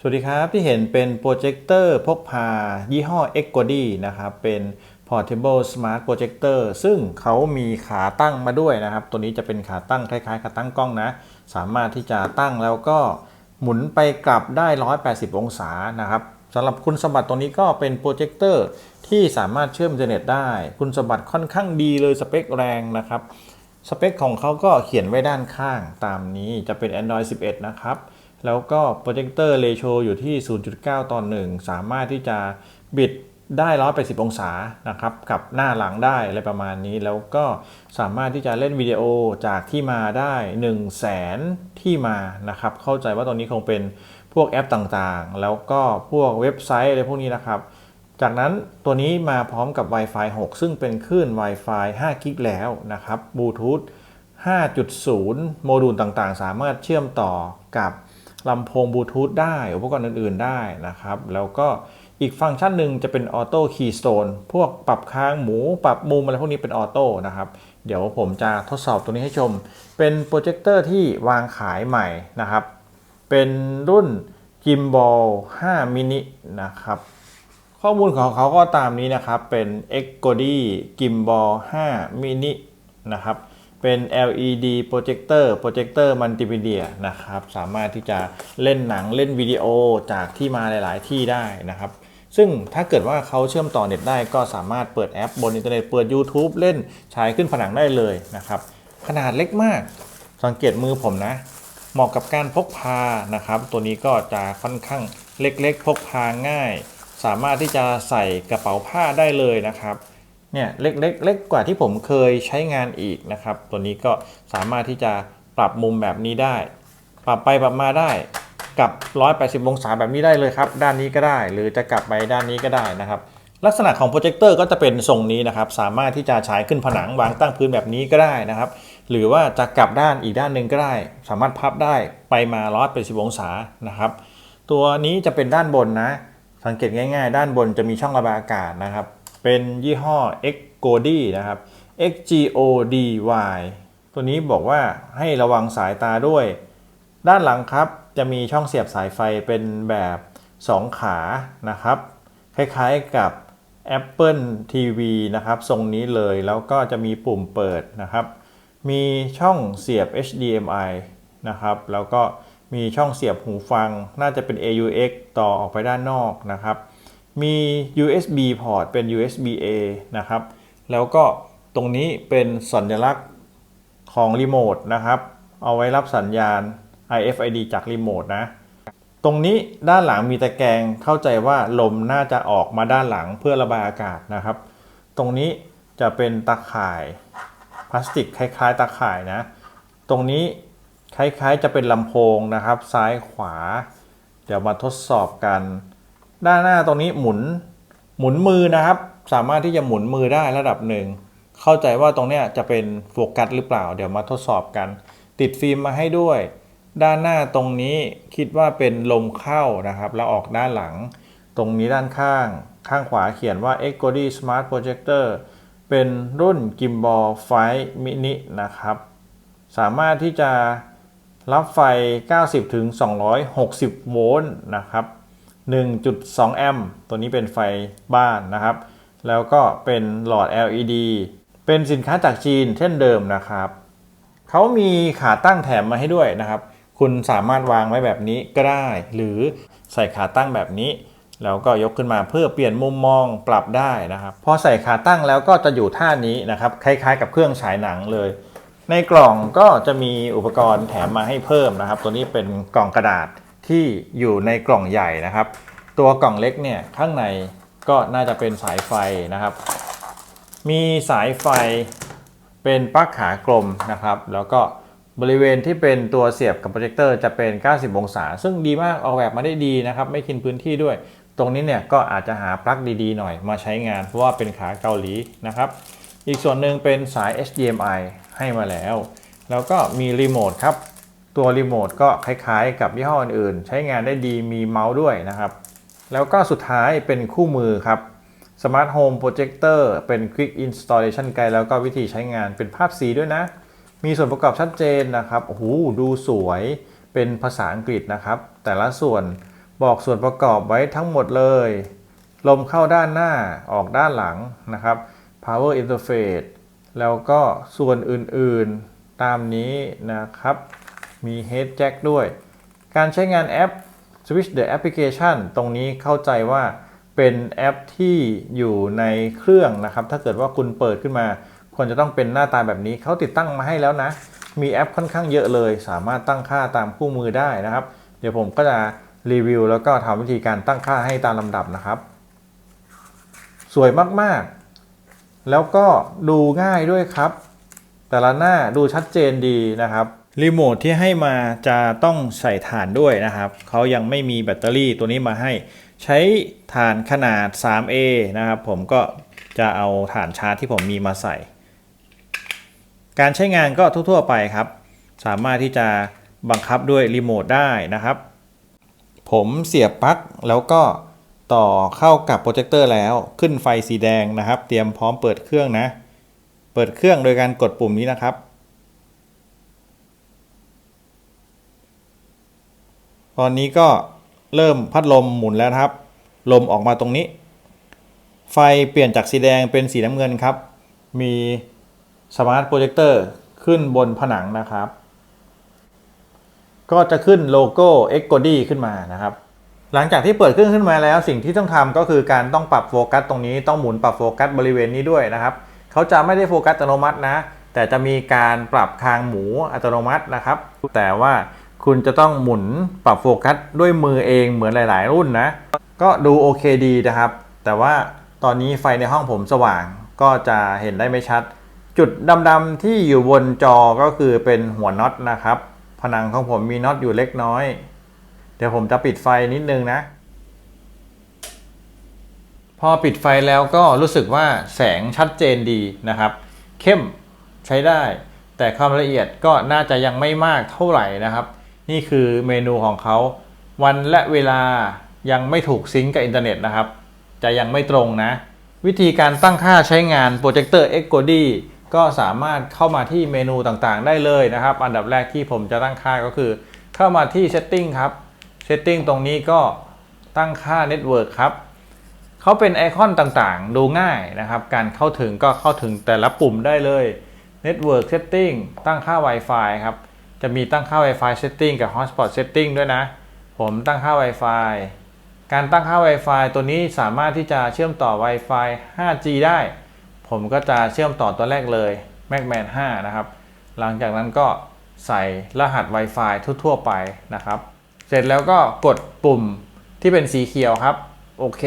สวัสดีครับ ที่เห็นเป็นโปรเจคเตอร์พกพายี่ห้อ e x g o d y นะครับ เป็น Portable Smart Projector ซึ่งเขามีขาตั้งมาด้วยนะครับ ตัวนี้จะเป็นขาตั้งคล้ายๆขาตั้งกล้องนะ สามารถที่จะตั้งแล้วก็หมุนไปกลับได้ 180 องศานะครับสำหรับคุณสมบัติตัวนี้ก็เป็นโปรเจคเตอร์ที่สามารถเชื่อมอินเทอร์เน็ตได้ คุณสมบัติค่อนข้างดีเลยสเปคแรงนะครับ สเปคของเขาก็เขียนไว้ด้านข้างตามนี้จะเป็น Android 11 นะครับ แล้วก็โปรเจคเตอร์เรโชอยู่ที่ 0.9 ต่อ 1 สามารถที่จะบิดได้ 180 องศานะครับกับหน้าหลังได้อะไรประมาณนี้ แล้วก็สามารถที่จะเล่นวิดีโอจากที่มาได้ 1 0 0 0 0แสนที่มานะครับ เข้าใจว่าตรงนี้คงเป็นพวกแอปต่างๆ แล้วก็พวกเว็บไซต์อะไรพวกนี้นะครับ จากนั้นตัวนี้มาพร้อมกับ Wi-Fi 6 ซึ่งเป็นคลื่น Wi-Fi 5 กิกแล้วนะครับบลูทูธ5.0 โมดูลต่างๆ สามารถเชื่อมต่อกับ ลำโพงบลูทูธได้ อุปกรณ์อื่น ๆได้นะครับ แล้วก็อีกฟังก์ชันหนึ่งจะเป็นออโต้คีย์สโตนพวกปรับค้างหมู ปรับมุมอะไรพวกนี้เป็นออโต้นะครับ เดี๋ยวผมจะทดสอบตัวนี้ให้ชม เป็นโปรเจคเตอร์ที่วางขายใหม่นะครับ เป็นรุ่น Gimbal 5 mini นะครับข้อมูลของเขาก็ตามนี้นะครับ เป็น e x g o d y Gimbal 5 mini นะครับ เป็น LED projector projector multimedia นะครับ สามารถที่จะเล่นหนังเล่นวิดีโอจากที่มาหลาย ๆ ที่ได้นะครับ ซึ่งถ้าเกิดว่าเขาเชื่อมต่อเน็ตได้ก็สามารถเปิดแอปบนอินเทอร์เน็ตเปิด YouTube เล่นฉายขึ้นผนังได้เลยนะครับ ขนาดเล็กมาก สังเกตมือผมนะ เหมาะกับการพกพานะครับ ตัวนี้ก็จะค่อนข้างเล็ก ๆ พกพาง่าย สามารถที่จะใส่กระเป๋าผ้าได้เลยนะครับ เนี่ยเล็กๆเล็กกว่าที่ผมเคยใช้งานอีกนะครับ ตัวนี้ก็สามารถที่จะปรับมุมแบบนี้ได้ ปรับไปปรับมาได้กับ 180 องศาแบบนี้ได้เลยครับ ด้านนี้ก็ได้ หรือจะกลับไปด้านนี้ก็ได้นะครับ ลักษณะของโปรเจคเตอร์ก็จะเป็นทรงนี้นะครับ สามารถที่จะฉายขึ้นผนังวางตั้งพื้นแบบนี้ก็ได้นะครับ หรือว่าจะกลับด้านอีกด้านหนึ่งก็ได้ สามารถพับได้ไปมา 180 องศานะครับ ตัวนี้จะเป็นด้านบนนะ สังเกตง่าย ๆ ด้านบนจะมีช่องระบายอากาศนะครับ เป็นยี่ห้อ x g o d y นะครับ x g o d y ตัวนี้บอกว่าให้ระวังสายตาด้วย ด้านหลังครับจะมีช่องเสียบสายไฟเป็นแบบ 2 ขานะครับ คล้ายๆกับ Apple TV นะครับ ทรงนี้เลยแล้วก็จะมีปุ่มเปิดนะครับ มีช่องเสียบ HDMI นะครับ แล้วก็มีช่องเสียบหูฟัง น่าจะเป็น AUX ต่อออกไปด้านนอกนะครับ มี USB พอร์ตเป็น USB A นะครับ แล้วก็ตรงนี้เป็นสัญลักษณ์ของรีโมทนะครับ เอาไว้รับสัญญาณ RFID จากรีโมทนะ ตรงนี้ด้านหลังมีตะแกรงเข้าใจว่าลมน่าจะออกมาด้านหลังเพื่อระบายอากาศนะครับ ตรงนี้จะเป็นตาข่ายพลาสติกคล้ายๆตาข่ายนะ ตรงนี้คล้ายๆจะเป็นลำโพงนะครับ ซ้ายขวา เดี๋ยวมาทดสอบกัน ด้านหน้าตรงนี้หมุนหมุนมือนะครับ สามารถที่จะหมุนมือได้ระดับหนึ่ง เข้าใจว่าตรงเนี้ยจะเป็นโฟกัสหรือเปล่า เดี๋ยวมาทดสอบกัน ติดฟิล์มมาให้ด้วย ด้านหน้าตรงนี้คิดว่าเป็นลมเข้านะครับแล้วออกด้านหลัง ตรงนี้ด้านข้าง ข้างขวาเขียนว่า e x g o d y Smart Projector เป็นรุ่น Gimbal 5 Mini นะครับ สามารถที่จะรับไฟ 90ถึง260 โวลต์นะครับ 1.2 แอมป์ตัวนี้เป็นไฟบ้านนะครับ แล้วก็เป็นหลอด LED เป็นสินค้าจากจีนเช่นเดิมนะครับเขามีขาตั้งแถมมาให้ด้วยนะครับ คุณสามารถวางไว้แบบนี้ก็ได้ หรือใส่ขาตั้งแบบนี้ แล้วก็ยกขึ้นมาเพื่อเปลี่ยนมุมมองปรับได้นะครับ พอใส่ขาตั้งแล้วก็จะอยู่ท่านี้นะครับ คล้ายๆ กับเครื่องฉายหนังเลย ในกล่องก็จะมีอุปกรณ์แถมมาให้เพิ่มนะครับ ตัวนี้เป็นกล่องกระดาษ ที่อยู่ในกล่องใหญ่นะครับ ตัวกล่องเล็กเนี่ยข้างในก็น่าจะเป็นสายไฟนะครับ มีสายไฟเป็นปลั๊กขากลมนะครับ แล้วก็บริเวณที่เป็นตัวเสียบกับโปรเจคเตอร์จะเป็น 90 องศา ซึ่งดีมากออกแบบมาได้ดีนะครับ ไม่กินพื้นที่ด้วย ตรงนี้เนี่ยก็อาจจะหาปลั๊กดีๆหน่อยมาใช้งาน เพราะว่าเป็นขาเกาหลีนะครับ อีกส่วนหนึ่งเป็นสาย HDMI ให้มาแล้ว แล้วก็มีรีโมทครับ ตัวรีโมทก็คล้ายๆ กับยี่ห้ออื่นๆ ใช้งานได้ดีมีเมาส์ด้วยนะครับ แล้วก็สุดท้ายเป็นคู่มือครับ Smart Home Projector เป็น Quick Installation Guide แล้วก็วิธีใช้งานเป็นภาพสีด้วยนะ มีส่วนประกอบชัดเจนนะครับโอ้โหดูสวยเป็นภาษาอังกฤษนะครับ แต่ละส่วนบอกส่วนประกอบไว้ทั้งหมดเลย ลมเข้าด้านหน้าออกด้านหลังนะครับ power interface แล้วก็ส่วนอื่นๆตามนี้นะครับ มี head jack ด้วย การใช้งานแอป Switch the application ตรงนี้เข้าใจว่าเป็นแอปที่อยู่ในเครื่องนะครับ ถ้าเกิดว่าคุณเปิดขึ้นมา ควรจะต้องเป็นหน้าตาแบบนี้ เขาติดตั้งมาให้แล้วนะ มีแอปค่อนข้างเยอะเลย สามารถตั้งค่าตามคู่มือได้นะครับ เดี๋ยวผมก็จะรีวิวแล้วก็ทำวิธีการตั้งค่าให้ตามลำดับนะครับ สวยมากๆ แล้วก็ดูง่ายด้วยครับ แต่ละหน้าดูชัดเจนดีนะครับ รีโมทที่ให้มาจะต้องใส่ถ่านด้วยนะครับเขายังไม่มีแบตเตอรี่ตัวนี้มาให้ ใช้ถ่านขนาด 3A นะครับผมก็จะเอาถ่านชาร์จที่ผมมีมาใส่ การใช้งานก็ทั่วๆไปครับ สามารถที่จะบังคับด้วยรีโมทได้นะครับ ผมเสียบปลั๊กแล้วก็ต่อเข้ากับโปรเจคเตอร์แล้วขึ้นไฟสีแดงนะครับ เตรียมพร้อมเปิดเครื่องนะ เปิดเครื่องโดยการกดปุ่มนี้นะครับ ตอนนี้ก็เริ่มพัดลมหมุนแล้วครับ ลมออกมาตรงนี้ ไฟเปลี่ยนจากสีแดงเป็นสีน้ำเงินครับ มีสมาร์ทโปรเจคเตอร์ขึ้นบนผนังนะครับ ก็จะขึ้นโลโก้ e x c o d y ขึ้นมานะครับ หลังจากที่เปิดเครื่องขึ้นมาแล้ว สิ่งที่ต้องทำก็คือการต้องปรับโฟกัสตรงนี้ต้องหมุนปรับโฟกัสบริเวณนี้ด้วยนะครับ เขาจะไม่ได้โฟกัสอัตโนมัตินะ แต่จะมีการปรับคางหมูอัตโนมัตินะครับ แต่ว่า คุณจะต้องหมุนปรับโฟกัสด้วยมือเองเหมือนหลาย ๆ รุ่นนะ ก็ดูโอเคดีนะครับ แต่ว่าตอนนี้ไฟในห้องผมสว่างก็จะเห็นได้ไม่ชัด จุดดำๆที่อยู่บนจอก็คือเป็นหัวน็อตนะครับ ผนังของผมมีน็อตอยู่เล็กน้อย เดี๋ยวผมจะปิดไฟนิดนึงนะ พอปิดไฟแล้วก็รู้สึกว่าแสงชัดเจนดีนะครับ เข้มใช้ได้ แต่ความละเอียดก็น่าจะยังไม่มากเท่าไหร่นะครับ นี่คือเมนูของเขา วันและเวลายังไม่ถูกซิงก์กับอินเทอร์เน็ตนะครับ จะยังไม่ตรงนะ วิธีการตั้งค่าใช้งานโปรเจคเตอร์ e c o d y ก็สามารถเข้ามาที่เมนูต่างๆ ได้เลยนะครับ อันดับแรกที่ผมจะตั้งค่าก็คือ เข้ามาที่ Setting ครับ Setting ตรงนี้ก็ตั้งค่า Network ครับเขาเป็นไอคอนต่างๆ ดูง่ายนะครับ การเข้าถึงก็เข้าถึงแต่ละปุ่มได้เลย Network Setting ตั้งค่า Wi-Fi ครับ จะมีตั้งค่า Wi-Fi Setting กับ Hotspot Setting ด้วยนะ ผมตั้งค่า Wi-Fi การตั้งค่า Wi-Fi ตัวนี้สามารถที่จะเชื่อมต่อ Wi-Fi 5G ได้ ผมก็จะเชื่อมต่อตัวแรกเลย Macman 5 นะครับ หลังจากนั้นก็ใส่รหัส Wi-Fi ทั่ว ๆ ไปนะครับ เสร็จแล้วก็กดปุ่มที่เป็นสีเขียวครับ โอเค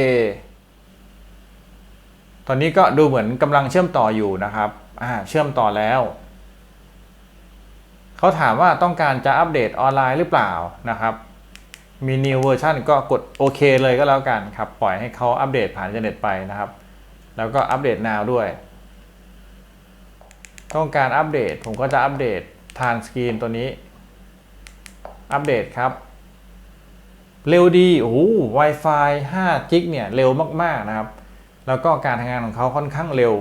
ตอนนี้ก็ดูเหมือนกำลังเชื่อมต่ออยู่นะครับ อ่า เชื่อมต่อแล้ว เขาถามว่าต้องการจะอัปเดตออนไลน์หรือเปล่านะครับมี new version ก็กดโอเคเลยก็แล้วกันครับ ปล่อยให้เขาอัปเดตผ่านอินเทอร์เน็ตไปนะครับ แล้วก็อัปเดต now ด้วย ต้องการอัปเดตผมก็จะอัปเดตทานสกรีนตัวนี้ อัปเดตครับ เร็วดีโอ้โห Wi-Fi 5จิกเนี่ย เร็วมาก ๆ นะครับ แล้วก็การทำงานของเขาค่อนข้างเร็ว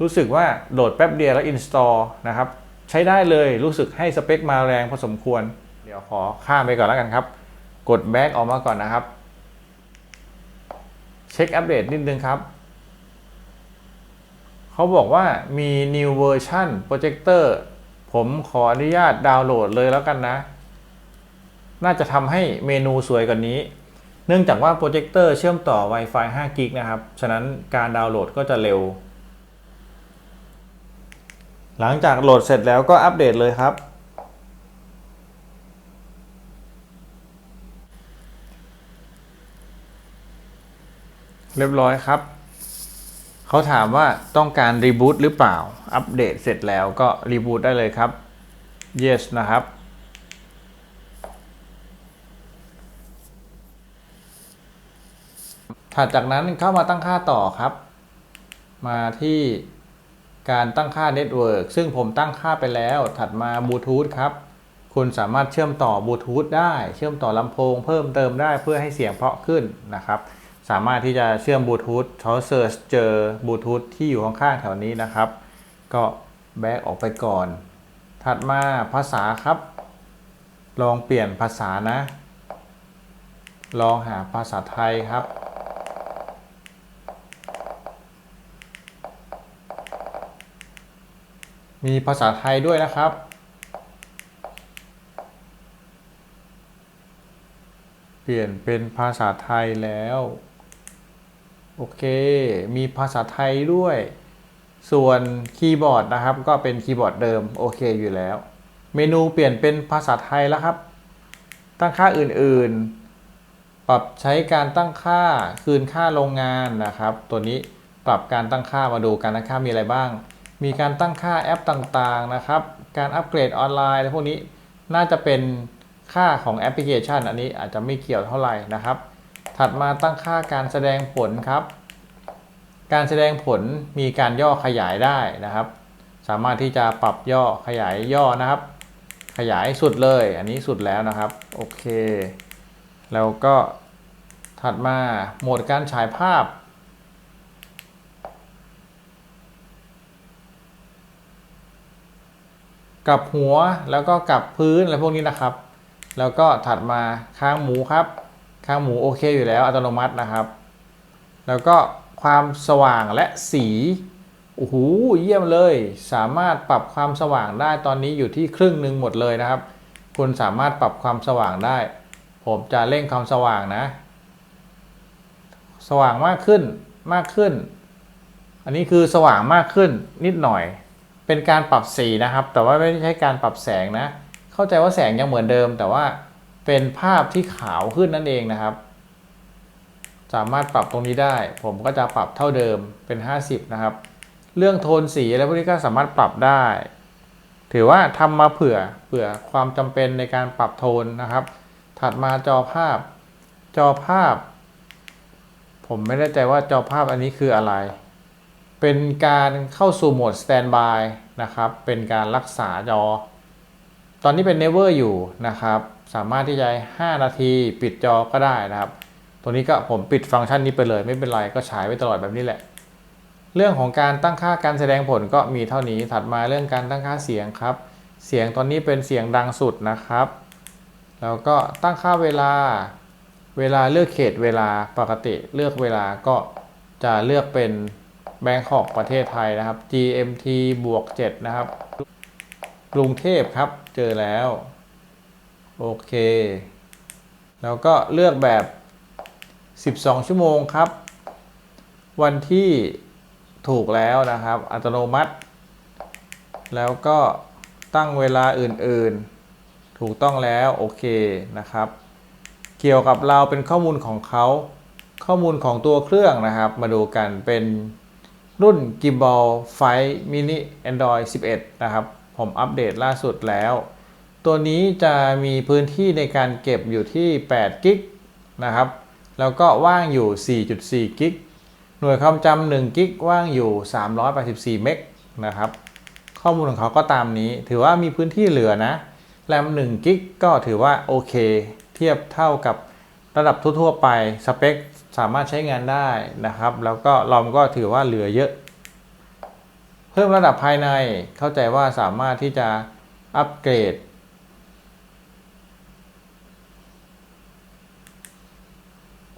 รู้สึกว่าโหลดแป๊บเดียวแล้ว install นะครับ ช้ได้เลยรู้สึกให้สเปคมาแรงพอสมควร เดี๋ยวขอข้ามไปก่อนแล้วกันครับ กด back ออกมาก่อนนะครับ เช็คอัปเดตนิดนึงครับ เขาบอกว่ามี new version projector ผมขออนุญาตดาวน์โหลดเลยแล้วกันนะ น่าจะทำให้เมนูสวยกว่านี้ เนื่องจากว่าโปรเจคเตอร์เชื่อมต่อ Wi-Fi 5 g b นะครับ ฉะนั้นการดาวน์โหลดก็จะเร็ว หลังจากโหลดเสร็จแล้วก็อัปเดตเลยครับ เรียบร้อยครับ เขาถามว่าต้องการรีบูตหรือเปล่า อัปเดตเสร็จแล้วก็รีบูตได้เลยครับ yes นะครับถัดจากนั้นเข้ามาตั้งค่าต่อครับ มาที่ การตั้งค่าเน็ตเวิร์กซึ่งผมตั้งค่าไปแล้ว ถัดมาบลูทูธครับ คุณสามารถเชื่อมต่อบลูทูธได้ เชื่อมต่อลำโพง เพิ่มเติมได้เพื่อให้เสียงเพราะขึ้นนะครับ สามารถที่จะเชื่อมบลูทูธเขาเซิร์ชเจอบลูทูธที่อยู่ข้างๆแถวนี้นะครับ ก็แบกออกไปก่อน ถัดมาภาษาครับ ลองเปลี่ยนภาษานะ ลองหาภาษาไทยครับ มีภาษาไทยด้วยนะครับ เปลี่ยนเป็นภาษาไทยแล้ว โอเค มีภาษาไทยด้วย ส่วนคีย์บอร์ดนะครับก็เป็นคีย์บอร์ดเดิม โอเคอยู่แล้ว เมนูเปลี่ยนเป็นภาษาไทยแล้วครับ ตั้งค่าอื่นๆ ปรับใช้การตั้งค่าคืนค่าโรงงานนะครับ ตัวนี้ปรับการตั้งค่ามาดูการตั้งค่ามีอะไรบ้าง มีการตั้งค่าแอปต่างๆนะครับ การอัปเกรดออนไลน์และพวกนี้น่าจะเป็นค่าของแอปพลิเคชัน อันนี้อาจจะไม่เกี่ยวเท่าไหร่นะครับ ถัดมาตั้งค่าการแสดงผลครับ การแสดงผลมีการย่อขยายได้นะครับ สามารถที่จะปรับย่อขยายย่อนะครับ ขยายสุดเลย อันนี้สุดแล้วนะครับ โอเค แล้วก็ถัดมาโหมดการฉายภาพ กับหัวแล้วก็กับพื้นอะไรพวกนี้นะครับ แล้วก็ถัดมาค้างหมูครับ ค้างหมูโอเคอยู่แล้วอัตโนมัตินะครับ แล้วก็ความสว่างและสีโอ้โหเยี่ยมเลย สามารถปรับความสว่างได้ตอนนี้อยู่ที่ครึ่งหนึ่งหมดเลยนะครับ คุณสามารถปรับความสว่างได้ ผมจะเร่งความสว่างนะ สว่างมากขึ้นมากขึ้น อันนี้คือสว่างมากขึ้นนิดหน่อย เป็นการปรับสีนะครับ แต่ว่าไม่ใช่การปรับแสงนะ เข้าใจว่าแสงยังเหมือนเดิม แต่ว่าเป็นภาพที่ขาวขึ้นนั่นเองนะครับ สามารถปรับตรงนี้ได้ ผมก็จะปรับเท่าเดิมเป็น 50 นะครับ เรื่องโทนสีอะไรพวกนี้ก็สามารถปรับได้ ถือว่าทำมาเผื่อเผื่อความจำเป็นในการปรับโทนนะครับ ถัดมาจอภาพ จอภาพ ผมไม่แน่ใจว่าจอภาพอันนี้คืออะไร เป็นการเข้าสู่โหมด Standby นะครับ เป็นการรักษาจอ ตอนนี้เป็น Never อยู่นะครับ สามารถที่จะ 5 นาทีปิดจอก็ได้นะครับ ตัวนี้ก็ผมปิดฟังก์ชันนี้ไปเลย ไม่เป็นไรก็ฉายไว้ตลอดแบบนี้แหละ เรื่องของการตั้งค่าการแสดงผลก็มีเท่านี้ ถัดมาเรื่องการตั้งค่าเสียงครับ เสียงตอนนี้เป็นเสียงดังสุดนะครับ แล้วก็ตั้งค่าเวลา เวลาเลือกเขตเวลาปกติเลือกเวลาก็จะเลือกเป็น แบงคอกประเทศไทยนะครับ GMT บวก 7 นะครับ กรุงเทพครับ เจอแล้ว โอเค แล้วก็เลือกแบบ 12 ชั่วโมงครับ วันที่ถูกแล้วนะครับ อัตโนมัติ แล้วก็ตั้งเวลาอื่นๆ ถูกต้องแล้วโอเคนะครับ เกี่ยวกับเราเป็นข้อมูลของเขาข้อมูลของตัวเครื่องนะครับ มาดูกันเป็น รุ่น Gimbal 5 Mini Android 11 นะครับ ผมอัปเดตล่าสุดแล้ว ตัวนี้จะมีพื้นที่ในการเก็บอยู่ที่8กิกนะครับ แล้วก็ว่างอยู่ 4.4กิกหน่วยความจำ1กิกว่างอยู่ 384เมกนะครับ ข้อมูลของเขาก็ตามนี้ ถือว่ามีพื้นที่เหลือนะ แรม1กิกก็ถือว่าโอเค เทียบเท่ากับระดับทั่วๆไป สเปค สามารถใช้งานได้นะครับ แล้วก็รอมก็ถือว่าเหลือเยอะ เพิ่มระดับภายในเข้าใจว่าสามารถที่จะอัปเกรด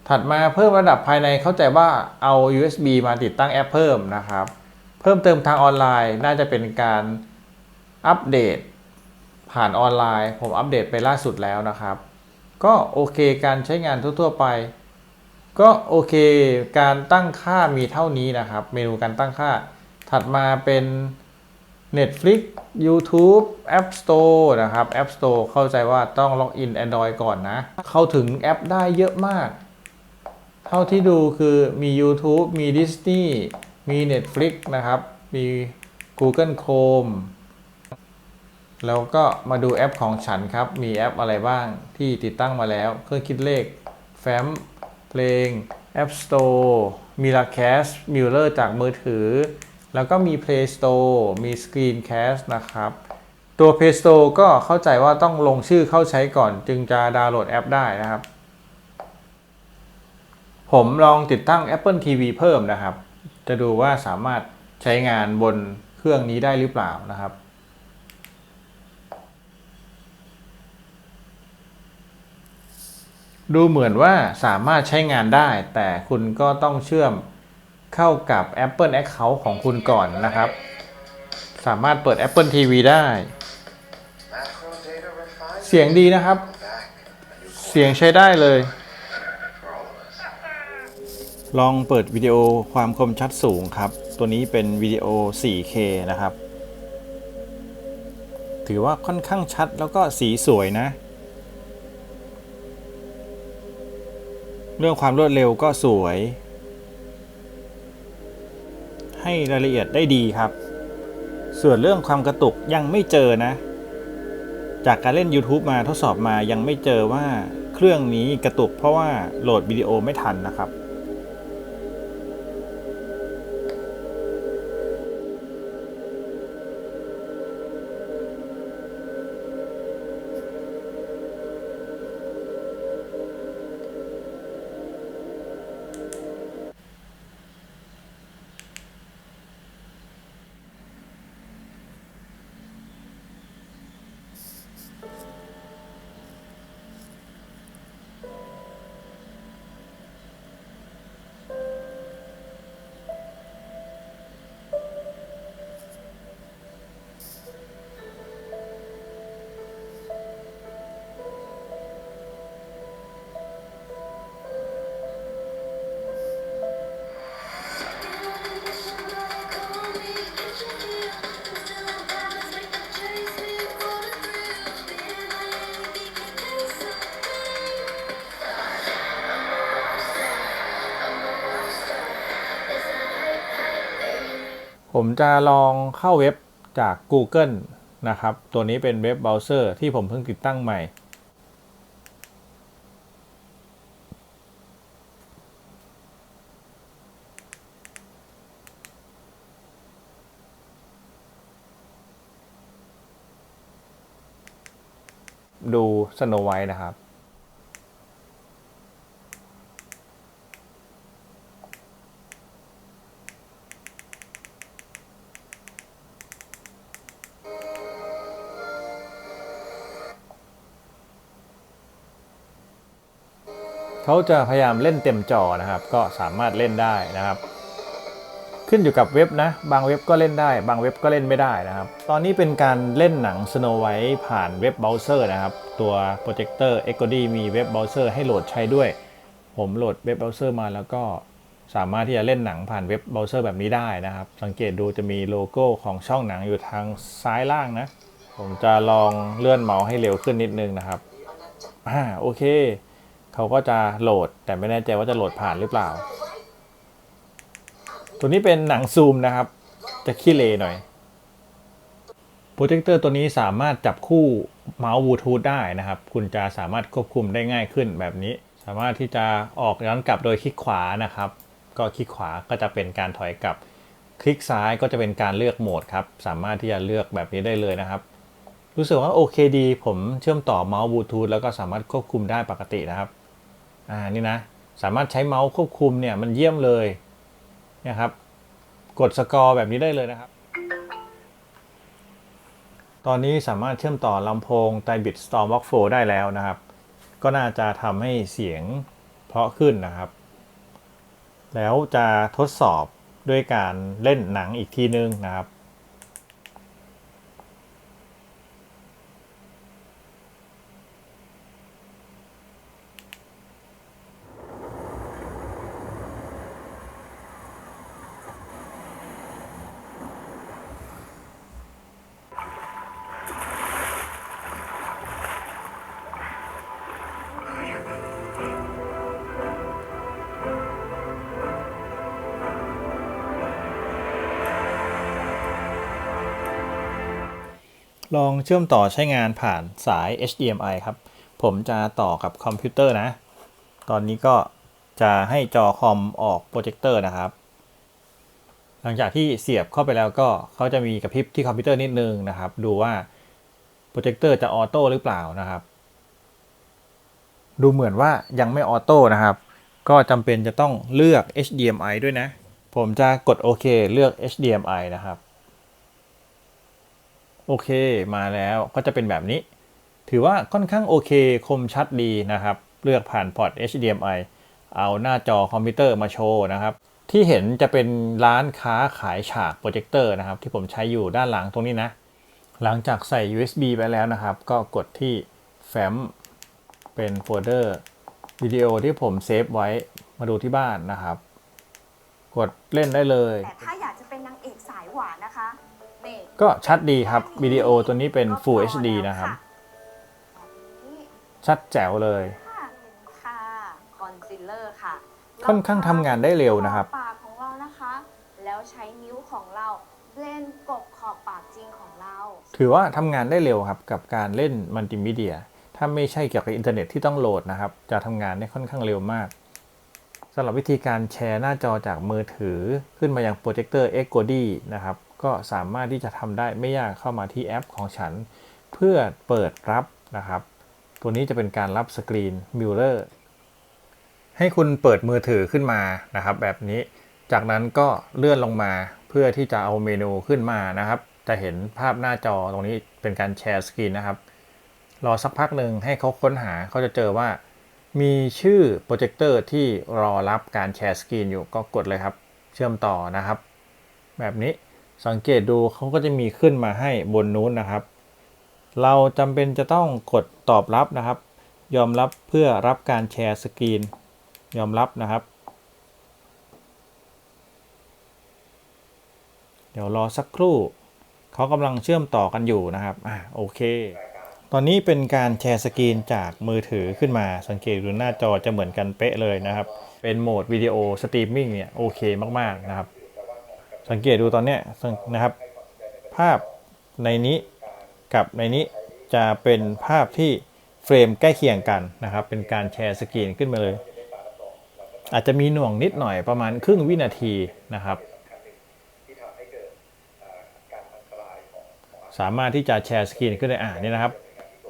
ถัดมาเพิ่มระดับภายในเข้าใจว่าเอา USB มาติดตั้งแอปเพิ่มนะครับ เพิ่มเติมทางออนไลน์น่าจะเป็นการอัปเดตผ่านออนไลน์ ผมอัปเดตไปล่าสุดแล้วนะครับ ก็โอเคการใช้งานทั่ว ๆ ไป ก็โอเค การตั้งค่ามีเท่านี้นะครับ เมนูการตั้งค่า ถัดมาเป็น Netflix YouTube App Store นะครับ App Store เข้าใจว่าต้องล็อกอิน Android ก่อนนะ เข้าถึงแอปได้เยอะมาก เท่าที่ดูคือมี YouTube มี Disney มี Netflix นะครับ มี Google Chrome แล้วก็มาดูแอปของฉันครับ มีแอปอะไรบ้างที่ติดตั้งมาแล้ว เครื่องคิดเลข แฟ้ม ลง App Store มี Miracast Mueller จากมือถือ แล้วก็มี Play Store มี Screencast นะครับ ตัว Play Store ก็เข้าใจว่าต้องลงชื่อเข้าใช้ก่อนจึงจะดาวน์โหลดแอปได้นะครับ ผมลองติดตั้ง Apple TV เพิ่มนะครับ จะดูว่าสามารถใช้งานบนเครื่องนี้ได้หรือเปล่านะครับ ดูเหมือนว่าสามารถใช้งานได้ แต่คุณก็ต้องเชื่อมเข้ากับ Apple Account ของคุณก่อนนะครับ สามารถเปิด Apple TV ได้ เสียงดีนะครับ เสียงใช้ได้เลย ลองเปิดวิดีโอความคมชัดสูงครับ ตัวนี้เป็นวิดีโอ 4K นะครับ ถือว่าค่อนข้างชัดแล้วก็สีสวยนะ เรื่องความรวดเร็วก็สวย ให้รายละเอียดได้ดีครับ ส่วนเรื่องความกระตุกยังไม่เจอนะ จากการเล่น YouTube มาทดสอบมายังไม่เจอว่าเครื่องนี้กระตุกเพราะว่าโหลดวิดีโอไม่ทันนะครับ ผมจะลองเข้าเว็บจาก Google นะครับ ตัวนี้เป็นเว็บเบราว์เซอร์ที่ผมเพิ่งติดตั้งใหม่ ดูสโนไวท์นะครับ เขาจะพยายามเล่นเต็มจอนะครับ ก็สามารถเล่นได้นะครับ ขึ้นอยู่กับเว็บนะ บางเว็บก็เล่นได้ บางเว็บก็เล่นไม่ได้นะครับ ตอนนี้เป็นการเล่นหนัง Snow White ผ่านเว็บเบราว์เซอร์นะครับ ตัวโปรเจคเตอร์ e x o d มีเว็บเบราว์เซอร์ให้โหลดใช้ด้วย ผมโหลดเว็บเบราว์เซอร์มาแล้วก็สามารถที่จะเล่นหนังผ่านเว็บเบราว์เซอร์แบบนี้ได้นะครับ สังเกตดูจะมีโลโก้ของช่องหนังอยู่ทางซ้ายล่างนะ ผมจะลองเลื่อนเมาส์ให้เร็วขึ้นนิดนึงนะครับ อ่า โอเค เขาก็จะโหลดแต่ไม่แน่ใจว่าจะโหลดผ่านหรือเปล่า ตัวนี้เป็นหนังซูมนะครับ จะขี้เลหน่อยโปรเจคเตอร์ตัวนี้สามารถจับคู่เมาส์บลูทูธได้นะครับ คุณจะสามารถควบคุมได้ง่ายขึ้นแบบนี้ สามารถที่จะออกย้อนกลับโดยคลิกขวานะครับ ก็คลิกขวาก็จะเป็นการถอยกลับ คลิกซ้ายก็จะเป็นการเลือกโหมดครับ สามารถที่จะเลือกแบบนี้ได้เลยนะครับ รู้สึกว่าโอเคดี ผมเชื่อมต่อเมาส์บลูทูธแล้วก็สามารถควบคุมได้ปกตินะครับ อ่านี่นะสามารถใช้เมาส์ควบคุมเนี่ยมันเยี่ยมเลยนะครับ กดสกอร์แบบนี้ได้เลยนะครับ ตอนนี้สามารถเชื่อมต่อลำโพงไ b บิ t Stormbox 4ได้แล้วนะครับ ก็น่าจะทำให้เสียงเพราะขึ้นนะครับ แล้วจะทดสอบด้วยการเล่นหนังอีกทีนึงนะครับ ลองเชื่อมต่อใช้งานผ่านสาย HDMI ครับ ผมจะต่อกับคอมพิวเตอร์นะ ตอนนี้ก็จะให้จอคอมออกโปรเจคเตอร์นะครับ หลังจากที่เสียบเข้าไปแล้วก็เขาจะมีกระพริบที่คอมพิวเตอร์นิดนึงนะครับ ดูว่าโปรเจคเตอร์จะออโต้หรือเปล่านะครับ ดูเหมือนว่ายังไม่ออโต้นะครับ ก็จำเป็นจะต้องเลือก HDMI ด้วยนะ ผมจะกดโอเคเลือก HDMI นะครับ โอเคมาแล้วก็จะเป็นแบบนี้ ถือว่าค่อนข้างโอเคคมชัดดีนะครับ เลือกผ่านพอร์ต HDMI เอาหน้าจอคอมพิวเตอร์มาโชว์นะครับ ที่เห็นจะเป็นร้านค้าขายฉากโปรเจคเตอร์นะครับ ที่ผมใช้อยู่ด้านหลังตรงนี้นะ หลังจากใส่ USB ไปแล้วนะครับ ก็กดที่แฟ้มเป็นโฟลเดอร์วิดีโอที่ผมเซฟไว้มาดูที่บ้านนะครับ กดเล่นได้เลย แต่ถ้าอยากจะ ก็ชัดดีครับวิดีโอตัวนี้เป็น Full ก็พอ HD แล้วนะครับแบบนี้ชัดแจ๋วเลยค่ะค่ะคอนซีลเลอร์ค่ะค่อนข้างทำงานได้เร็วนะครับ ปากของเรานะคะ แล้วใช้นิ้วของเราเล่นกบขอบปากจริงของเรา ถือว่าทำงานได้เร็วครับกับการเล่นมัลติมีเดีย ถ้าไม่ใช่เกี่ยวกับอินเทอร์เน็ตที่ต้องโหลดนะครับ จะทำงานได้ค่อนข้างเร็วมากสำหรับวิธีการแชร์หน้าจอจากมือถือขึ้นมายังโปรเจคเตอร์ e x o d y นะครับ ก็สามารถที่จะทำได้ไม่ยากเข้ามาที่แอปของฉัน เพื่อเปิดรับนะครับ ตัวนี้จะเป็นการรับสกรีนมิ r เลอร์ให้คุณเปิดมือถือขึ้นมานะครับ แบบนี้จากนั้นก็เลื่อนลงมาเพื่อที่จะเอาเมนูขึ้นมานะครับ จะเห็นภาพหน้าจอตรงนี้เป็นการแชร์สกรีนนะครับ รอสักพักหนึ่งให้เขาค้นหาเขาจะเจอว่า มีชื่อโปรเจคเตอร์ที่รอรับการแชร์สกรีนอยู่ก็กดเลยครับ เชื่อมต่อนะครับ แบบนี้ สังเกตดูเขาก็จะมีขึ้นมาให้บนนู้นนะครับ เราจำเป็นจะต้องกดตอบรับนะครับ ยอมรับเพื่อรับการแชร์สกรีน ยอมรับนะครับ เดี๋ยวรอสักครู่เขากำลังเชื่อมต่อกันอยู่นะครับอ่าโอเค ตอนนี้เป็นการแชร์สกรีนจากมือถือขึ้นมาสังเกตดูหน้าจอจะเหมือนกันเป๊ะเลยนะครับ เป็นโหมดวิดีโอสตรีมมิ่งเนี่ยโอเคมากๆนะครับ สังเกตดูตอนเนี้ยนะครับ ภาพในนี้กับในนี้จะเป็นภาพที่เฟรมใกล้เคียงกันนะครับ เป็นการแชร์สกรีนขึ้นมาเลย อาจจะมีหน่วงนิดหน่อยประมาณครึ่งวินาทีนะครับ สามารถที่จะแชร์สกรีนขึ้นได้อ่านี่นะครับ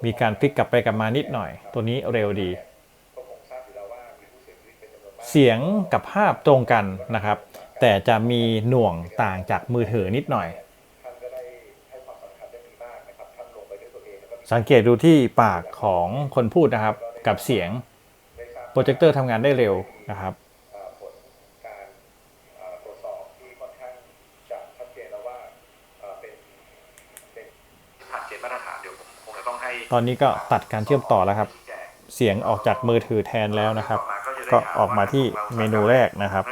มีการพลิกกลับไปกลับมานิดหน่อย ตัวนี้เร็วดี เสียงกับภาพตรงกันนะครับ แต่จะมีหน่วงต่างจากมือถือนิดหน่อย สังเกตดูที่ปากของคนพูดนะครับ กับเสียงโปรเจคเตอร์ทำงานได้เร็วนะครับผลการเอ่อตรวจสอบที่ค่อนข้างจะชัดเจนแล้วว่าเอ่อเป็นเป็นผ่านเกณฑ์มาตรฐานเดี๋ยวผมคงจะต้องให้ตอนนี้ก็ตัดการเชื่อมต่อแล้วครับแจ้งเสียงออกจากมือถือแทนแล้วนะครับ ก็ออกมาที่เมนูแรกนะครับ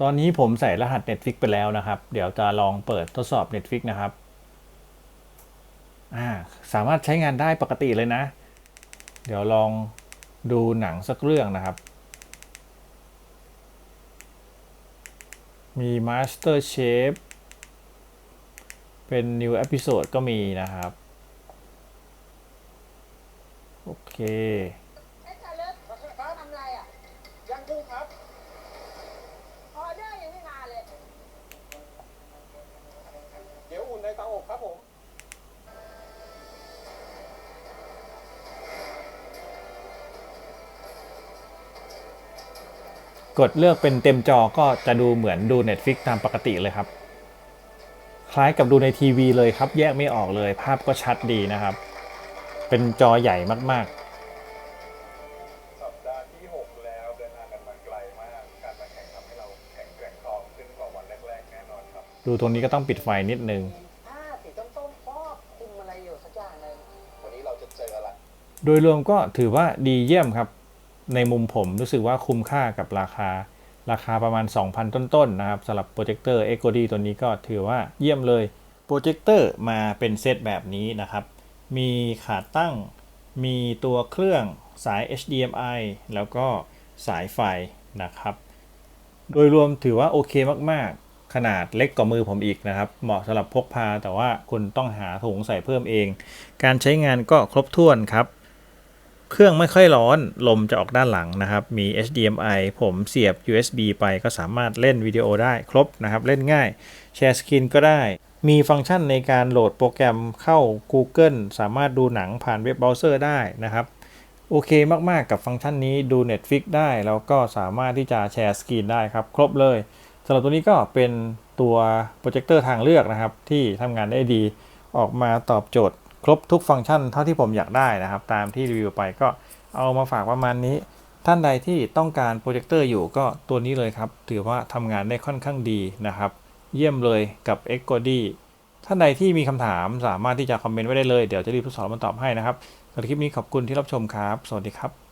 ตอนนี้ผมใส่รหัส Netflix ไปแล้วนะครับ เดี๋ยวจะลองเปิดทดสอบ Netflix นะครับาสามารถใช้งานได้ปกติเลยนะ เดี๋ยวลองดูหนังสักเรื่องนะครับ มี Master Chef เป็น New Episode ก็มีนะครับ โอเค กดเลือกเป็นเต็มจอก็จะดูเหมือนดู Netflix ตามปกติเลยครับ คล้ายกับดูในทีวีเลยครับ แยกไม่ออกเลย ภาพก็ชัดดีนะครับ เป็นจอใหญ่มากสัปดาห์ที่ 6 แล้วเดินทางกันมาไกลมาก การมาแข่งทำให้เราแข็งแกร่งพร้อมขึ้นกว่าวันแรกๆแน่นอนครับๆดูตรงนี้ก็ต้องปิดไฟนิดนึง ผ้าสีส้มๆครอบคลุมอะไรอยู่สักอย่างหนึ่งวันนี้เราจะเจออะไร โดยรวมก็ถือว่าดีเยี่ยมครับ ในมุมผมรู้สึกว่าคุ้มค่ากับราคา ราคาประมาณ 2,000 ต้นๆนะครับสำหรับโปรเจคเตอร์ e x o d ตัวนี้ก็ถือว่าเยี่ยมเลยโปรเจคเตอร์มาเป็นเซตแบบนี้นะครับ มีขาตั้ง มีตัวเครื่องสาย HDMI แล้วก็สายไฟนะครับ โดยรวมถือว่าโอเคมากๆ ขนาดเล็กกว่ามือผมอีกนะครับ เหมาะสำหรับพกพาแต่ว่าคุณต้องหาถุงใส่เพิ่มเอง การใช้งานก็ครบถ้วนครับ เครื่องไม่ค่อยร้อน ลมจะออกด้านหลังนะครับ มี HDMI ผมเสียบ USB ไปก็สามารถเล่นวิดีโอได้ครบนะครับ เล่นง่าย แชร์สกรีนก็ได้ มีฟังก์ชันในการโหลดโปรแกรมเข้า Google สามารถดูหนังผ่านเว็บเบราว์เซอร์ได้นะครับ โอเคมาก ๆ กับฟังก์ชันนี้ดู Netflix ได้ แล้วก็สามารถที่จะแชร์สกรีนได้ครับ ครบเลยสำหรับตัวนี้ก็เป็นตัวโปรเจคเตอร์ทางเลือกนะครับ ที่ทำงานได้ดี ออกมาตอบโจทย์ ครบทุกฟังก์ชันเท่าที่ผมอยากได้นะครับ ตามที่รีวิวไปก็เอามาฝากประมาณนี้ ท่านใดที่ต้องการโปรเจคเตอร์อยู่ก็ตัวนี้เลยครับ ถือว่าทำงานได้ค่อนข้างดีนะครับ เยี่ยมเลยกับ x g o d y ท่านใดที่มีคำถามสามารถที่จะคอมเมนต์ไว้ได้เลย เดี๋ยวจะรีบทดสอบมาตอบให้นะครับสำหรับคลิปนี้ขอบคุณที่รับชมครับ สวัสดีครับ